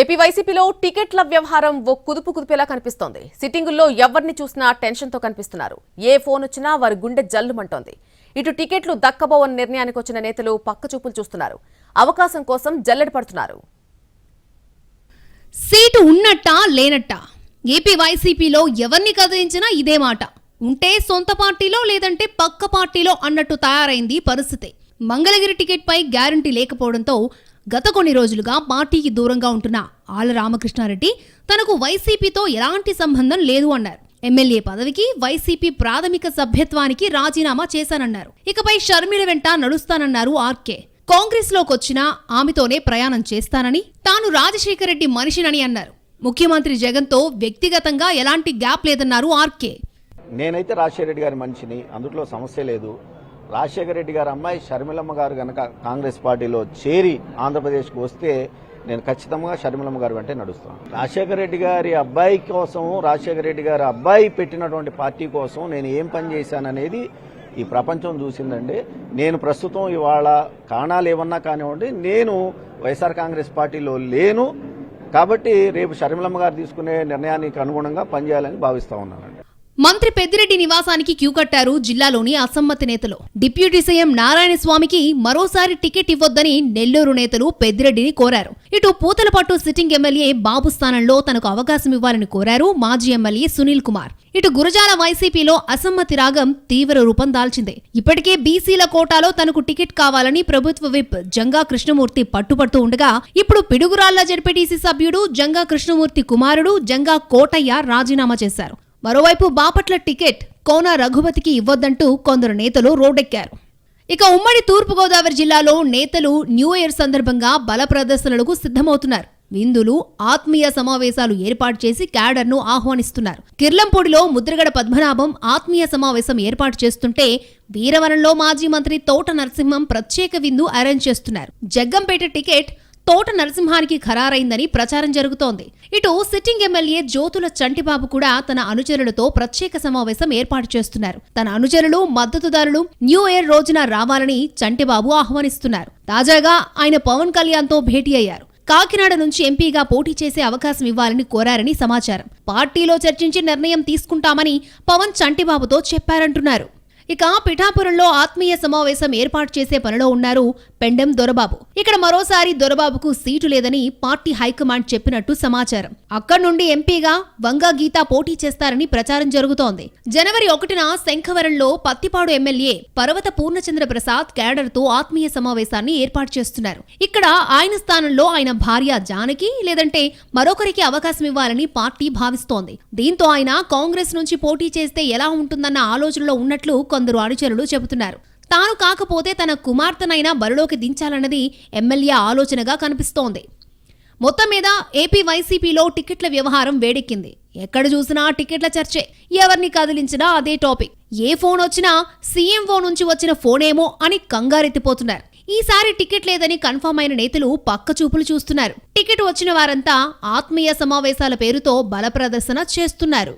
AP వైసీపీలో టికెట్ల వ్యవహారం ఓ కుదుపు కుదిపేలా కనిపిస్తోంది. సిట్టింగుల్లో ఎవరిని చూసినా టెన్షన్తో కనిపిస్తున్నారు. ఏ ఫోన్ వచ్చినా వారి గుండె జల్లుమంటోంది. ఇటు టికెట్లు దక్కబోవని నిర్ణయానికి వచ్చిన నేతలు పక్కచూపులు చూస్తున్నారు. అవకాశం కోసం జల్లెడ పడుతున్నారు. సీటు ఉన్నట్టా లేనట్టా? ఏపీ వైసీపీలో ఎవరిని కదిలించినా ఇదే మాట. ఉంటే సొంత పార్టీలో లేదంటే పక్క పార్టీలో అన్నట్టు తయారైంది పరిస్థితి. మంగళగిరి టికెట్ పై గ్యారంటీ లేకపోవడంతో గత కొన్ని రోజులుగా పార్టీకి దూరంగా ఉంటున్న ఆళ్ళ రామకృష్ణారెడ్డి తనకు వైసీపీతో ఎలాంటి సంబంధం లేదు అన్నారు. ఎమ్మెల్యే పదవికి వైసీపీ ప్రాథమిక సభ్యత్వానికి రాజీనామా చేశానన్నారు. ఇకపై షర్మిల వెంట నడుస్తానన్నారు ఆర్కే. కాంగ్రెస్ లోకొచ్చినా ఆమెతోనే ప్రయాణం చేస్తానని తాను రాజశేఖర రెడ్డి మనిషినని అన్నారు. ముఖ్యమంత్రి జగన్తో వ్యక్తిగతంగా ఎలాంటి గ్యాప్ లేదన్నారు ఆర్కే. నేనైతే రాజశేఖర రెడ్డి గారి మనిషిని అందులో సమస్య లేదు. రాజశేఖర రెడ్డి గారు అమ్మాయి షర్మిలమ్మ గారు గనక కాంగ్రెస్ పార్టీలో చేరి ఆంధ్రప్రదేశ్కి వస్తే నేను ఖచ్చితంగా షర్మిలమ్మ గారు వెంటే నడుస్తాను. రాజశేఖర రెడ్డి గారి అబ్బాయి కోసం రాజశేఖర రెడ్డి గారి అబ్బాయి పెట్టినటువంటి పార్టీ కోసం నేను ఏం పని చేశాననేది ఈ ప్రపంచం చూసిందండి. నేను ప్రస్తుతం ఇవాళ కారణాలు ఏమన్నా కానివ్వండి నేను వైఎస్ఆర్ కాంగ్రెస్ పార్టీలో లేను. కాబట్టి రేపు షర్మిలమ్మ గారు తీసుకునే నిర్ణయానికి అనుగుణంగా పనిచేయాలని భావిస్తా ఉన్నాను మంత్రి పెద్దిరెడ్డి నివాసానికి క్యూ కట్టారు జిల్లాలోని అసమ్మతి నేతలు. డిప్యూటీ సీఎం నారాయణ స్వామికి మరోసారి టికెట్ ఇవ్వొద్దని నెల్లూరు నేతలు పెద్దిరెడ్డిని కోరారు. ఇటు పూతలపట్టు సిట్టింగ్ ఎమ్మెల్యే బాబు స్థానంలో తనకు అవకాశం ఇవ్వాలని కోరారు మాజీ ఎమ్మెల్యే సునీల్ కుమార్. ఇటు గురజాల వైసీపీలో అసమ్మతి రాగం తీవ్ర రూపం దాల్చింది. ఇప్పటికే బీసీల కోటాలో తనకు టికెట్ కావాలని ప్రభుత్వ విప్ జంగా కృష్ణమూర్తి పట్టుపడుతూ ఉండగా ఇప్పుడు పిడుగురాళ్ళ జడ్పీటీసీ సభ్యుడు జంగా కృష్ణమూర్తి కుమారుడు జంగా కోటయ్య రాజీనామా చేశారు. మరోవైపు బాపట్ల టికెట్ కోన రఘుపతికి ఇవ్వొద్దంటూ కొందరు నేతలు రోడ్డెక్కారు. ఇక ఉమ్మడి తూర్పుగోదావరి జిల్లాలో నేతలు న్యూ ఇయర్ సందర్భంగా బల ప్రదర్శనలకు సిద్ధమవుతున్నారు. విందులు ఆత్మీయ సమావేశాలు ఏర్పాటు చేసి క్యాడర్ను ఆహ్వానిస్తున్నారు. కిర్లంపూడిలో ముద్రగడ పద్మనాభం ఆత్మీయ సమావేశం ఏర్పాటు చేస్తుంటే వీరవరంలో మాజీ మంత్రి తోట నరసింహం ప్రత్యేక విందు అరేంజ్ చేస్తున్నారు. జగ్గంపేట టికెట్ తోట నరసింహానికి ఖరారైందని ప్రచారం జరుగుతోంది. ఇటు సిట్టింగ్ ఎమ్మెల్యే జ్యోతుల చంటిబాబు కూడా తన అనుచరులతో ప్రత్యేక సమావేశం ఏర్పాటు చేస్తున్నారు. తన అనుచరులు మద్దతుదారులు న్యూ ఇయర్ రోజున రావాలని చంటిబాబు ఆహ్వానిస్తున్నారు. తాజాగా ఆయన పవన్ కళ్యాణ్తో భేటీ అయ్యారు. కాకినాడ నుంచి ఎంపీగా పోటీ చేసే అవకాశం ఇవ్వాలని కోరారని సమాచారం. పార్టీలో చర్చించి నిర్ణయం తీసుకుంటామని పవన్ చంటిబాబుతో చెప్పారంటున్నారు. ఇక పిఠాపురంలో ఆత్మీయ సమావేశం ఏర్పాటు చేసే పనిలో ఉన్నారు పెండెం దొరబాబు. ఇక్కడ మరోసారి దొరబాబుకు సీటు లేదని పార్టీ హైకమాండ్ చెప్పినట్టు సమాచారం. అక్కడి నుండి ఎంపీగా వంగా గీత పోటీ చేస్తారని ప్రచారం జరుగుతోంది. జనవరి ఒకటిన శంఖవరంలో పత్తిపాడు ఎమ్మెల్యే పర్వత పూర్ణచంద్ర ప్రసాద్ క్యాడర్తో ఆత్మీయ సమావేశాన్ని ఏర్పాటు చేస్తున్నారు. ఇక్కడ ఆయన స్థానంలో ఆయన భార్య జానకి లేదంటే మరొకరికి అవకాశం ఇవ్వాలని పార్టీ భావిస్తోంది. దీంతో ఆయన కాంగ్రెస్ నుంచి పోటీ చేస్తే ఎలా ఉంటుందన్న ఆలోచనలో ఉన్నట్లు కొందరు అనుచరులు చెబుతున్నారు. తాను కాకపోతే తన కుమార్తెనైనా బరిలోకి దించాలన్నది ఎమ్మెల్యే ఆలోచనగా కనిపిస్తోంది. మొత్తం మీద ఏపీ వైసీపీలో టికెట్ల వ్యవహారం వేడెక్కింది. ఎక్కడ చూసినా టికెట్ల చర్చే ఎవరిని కదిలించినా అదే టాపిక్. ఏ ఫోన్ వచ్చినా సీఎం ఫోన్ నుంచి వచ్చిన ఫోనేమో అని కంగారెత్తిపోతున్నారు. ఈసారి టికెట్ లేదని కన్ఫర్మ్ అయిన నేతలు పక్క చూపులు చూస్తున్నారు. టికెట్ వచ్చిన వారంతా ఆత్మీయ సమావేశాల పేరుతో బల ప్రదర్శన చేస్తున్నారు.